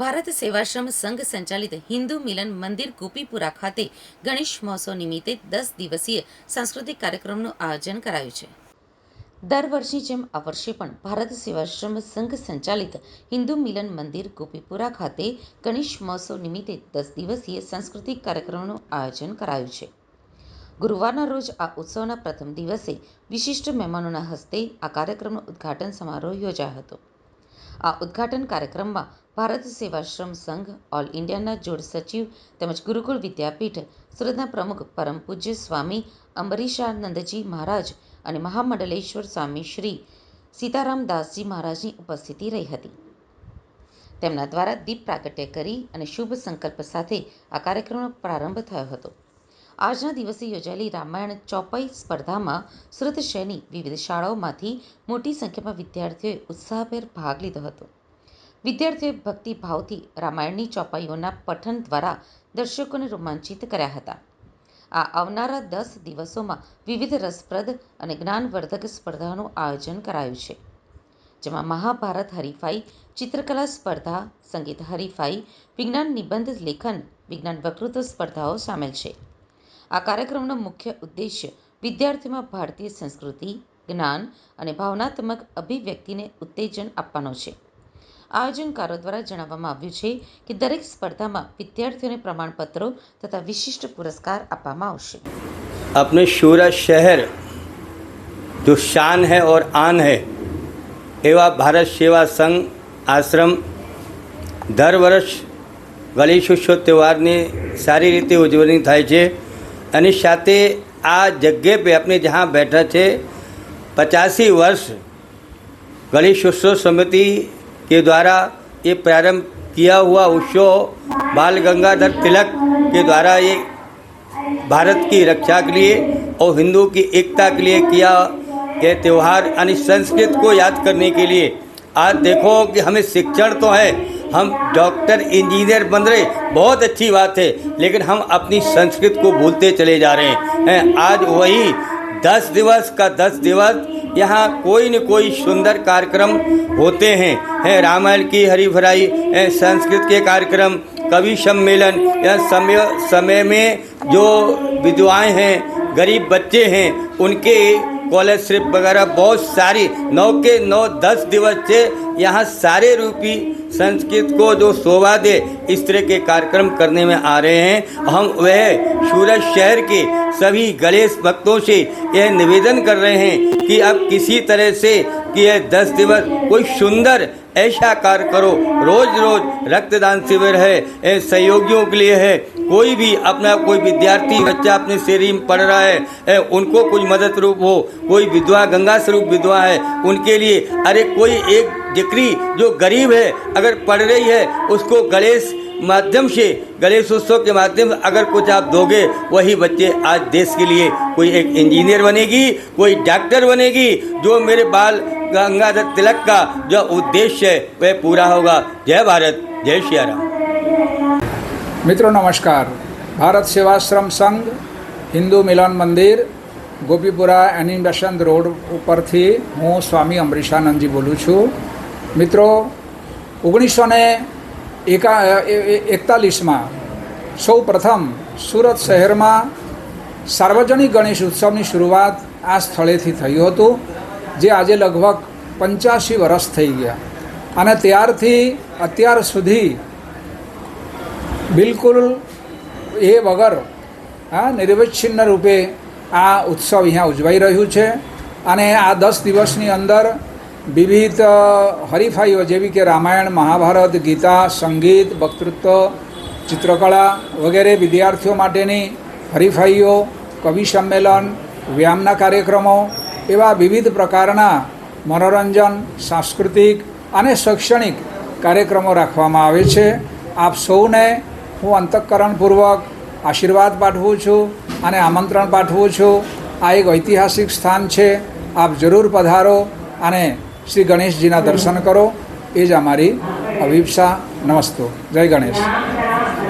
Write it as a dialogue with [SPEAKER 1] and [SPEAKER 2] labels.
[SPEAKER 1] ભારત સેવાશ્રમ સંઘ સંચાલિત હિન્દુ મિલન મંદિર ગોપીપુરા ખાતે ગણેશ મહોત્સવ નિમિત્તે દસ દિવસીય સાંસ્કૃતિક કાર્યક્રમનું આયોજન કરાયું છે. દર વર્ષની જેમ આ વર્ષે પણ ભારત સેવાશ્રમ સંઘ સંચાલિત હિન્દુ મિલન મંદિર ગોપીપુરા ખાતે ગણેશ મહોત્સવ નિમિત્તે દસ દિવસીય સાંસ્કૃતિક કાર્યક્રમનું આયોજન કરાયું છે. ગુરુવારના રોજ આ ઉત્સવના પ્રથમ દિવસે વિશિષ્ટ મહેમાનોના હસ્તે આ કાર્યક્રમનો ઉદ્ઘાટન સમારોહ યોજાયો હતો. આ ઉદ્ઘાટન કાર્યક્રમમાં ભારત સેવાશ્રમ સંઘ ઓલ ઇન્ડિયાના જોડ સચિવ તેમજ ગુરુકુળ વિદ્યાપીઠ સુરતના પ્રમુખ પરમ પૂજ્ય સ્વામી અંબરીશાનંદજી મહારાજ અને મહામંડલેશ્વર સ્વામી શ્રી સીતારામ દાસજી મહારાજની ઉપસ્થિતિ રહી હતી. તેમના દ્વારા દીપ પ્રાગટ્ય કરી અને શુભ સંકલ્પ સાથે આ કાર્યક્રમનો પ્રારંભ થયો હતો. આજના દિવસે યોજાયેલી રામાયણ ચોપાઈ સ્પર્ધામાં સુરત શહેરની વિવિધ શાળાઓમાંથી મોટી સંખ્યામાં વિદ્યાર્થીઓએ ઉત્સાહભેર ભાગ લીધો હતો. વિદ્યાર્થીઓએ ભક્તિભાવથી રામાયણની ચોપાઈઓના પઠન દ્વારા દર્શકોને રોમાંચિત કર્યા હતા. આ આવનારા દસ દિવસોમાં વિવિધ રસપ્રદ અને જ્ઞાનવર્ધક સ્પર્ધાઓનું આયોજન કરાયું છે. જેમાં મહાભારત હરીફાઈ, ચિત્રકલા સ્પર્ધા, સંગીત હરીફાઈ, વિજ્ઞાન નિબંધ લેખન, વિજ્ઞાન વક્તૃત્વ સ્પર્ધાઓ સામેલ છે. આ કાર્યક્રમનો મુખ્ય ઉદ્દેશ્ય વિદ્યાર્થીઓમાં ભારતીય સંસ્કૃતિ જ્ઞાન અને ભાવનાત્મક અભિવ્યક્તિને ઉત્તેજન આપવાનો છે આયોજનકારો દ્વારા જણાવવામાં આવ્યું છે કે દરેક સ્પર્ધામાં વિદ્યાર્થીઓને પ્રમાણપત્રો તથા વિશિષ્ટ પુરસ્કાર આપવામાં આવશે
[SPEAKER 2] अपने सूरत शहर जो शान है और आन है એવા ભારત સેવા સંઘ આશ્રમ દર વર્ષ ગણેશોત્સવ તહેવારની સારી રીતે ઉજવણી થાય છે यानी चाहते आज जगह पर अपने जहाँ बैठे थे, पचासी वर्ष गणेश उत्सव समिति के द्वारा ये प्रारंभ किया हुआ उत्सव बाल गंगाधर तिलक के द्वारा ये भारत की रक्षा के लिए और हिंदू की एकता के लिए किया ये त्यौहार यानी संस्कृत को याद करने के लिए। आज देखो कि हमें शिक्षण तो है हम डॉक्टर, इंजीनियर बन रहे, बहुत अच्छी बात है, लेकिन हम अपनी संस्कृत को भूलते चले जा रहे हैं। आज वही दस दिवस का दस दिवस, यहाँ कोई न कोई सुंदर कार्यक्रम होते हैं। हैं, रामायण की हरी भराई संस्कृत के कार्यक्रम, कवि सम्मेलन, या समय समय में जो विधवाएँ हैं, गरीब बच्चे हैं, उनके स्कॉलरशिप वगैरह बहुत सारी, नौ के नौ, दस दिवस से यहाँ सारे रूपी संस्कृत को जो शोभा दे, इस तरह के कार्यक्रम करने में आ रहे हैं। हम वह सूरत शहर के सभी गणेश भक्तों से यह निवेदन कर रहे हैं कि अब किसी तरह से कि यह दस दिवस कोई सुंदर ऐसा कार्य करो। रोज रोज रक्तदान शिविर है सहयोगियों के लिए है। कोई भी अपना कोई विद्यार्थी बच्चा अपने शरीर में पढ़ रहा है ए, उनको कुछ मदद रूप हो। कोई विधवा गंगा स्वरूप विधवा है उनके लिए अरे कोई एक डिक्री जो गरीब है अगर पढ़ रही है उसको गणेश माध्यम से गणेश उत्सव के माध्यम से अगर कुछ आप दोगे वही बच्चे आज देश के लिए कोई एक इंजीनियर बनेगी कोई डॉक्टर बनेगी जो मेरे बाल गंगाधर तिलक का जो उद्देश्य है वह पूरा होगा जय भारत जय सियाराम
[SPEAKER 3] મિત્રો નમસ્કાર ભારત સેવાશ્રમ સંઘ હિન્દુ મિલન મંદિર ગોપીપુરા એનિમેશન રોડ ઉપરથી હું સ્વામી અમરીશાનંદજી બોલું છું મિત્રો ઓગણીસો ને એકા એકતાલીસમાં સૌ પ્રથમ સુરત શહેરમાં સાર્વજનિક ગણેશ ઉત્સવની શરૂઆત આ સ્થળેથી થયું હતું, જે આજે લગભગ પંચ્યાસી વર્ષ થઈ ગયા. અને ત્યારથી અત્યાર સુધી બિલકુલ એ વગર, હા, નિર્વિચ્છિન્ન રૂપે આ ઉત્સવ અહીંયા ઉજવાઈ રહ્યું છે. અને આ દસ દિવસની અંદર વિવિધ હરીફાઈઓ જેવી કે રામાયણ, મહાભારત, ગીતા, સંગીત, વક્તૃત્વ, ચિત્રકળા વગેરે વિદ્યાર્થીઓ માટેની હરીફાઈઓ, કવિ સંમેલન વ્યાયામના કાર્યક્રમો એવા વિવિધ પ્રકારના મનોરંજન, સાંસ્કૃતિક અને શૈક્ષણિક કાર્યક્રમો રાખવામાં આવે છે. આપ સૌને હું અંતઃકરણપૂર્વક આશીર્વાદ પાઠવું છું અને આમંત્રણ પાઠવું છું. આ એક ઐતિહાસિક સ્થાન છે. આપ જરૂર પધારો અને શ્રી ગણેશજીના દર્શન કરો. એ જ અમારી અભિપ્સા. નમસ્તો. જય ગણેશ.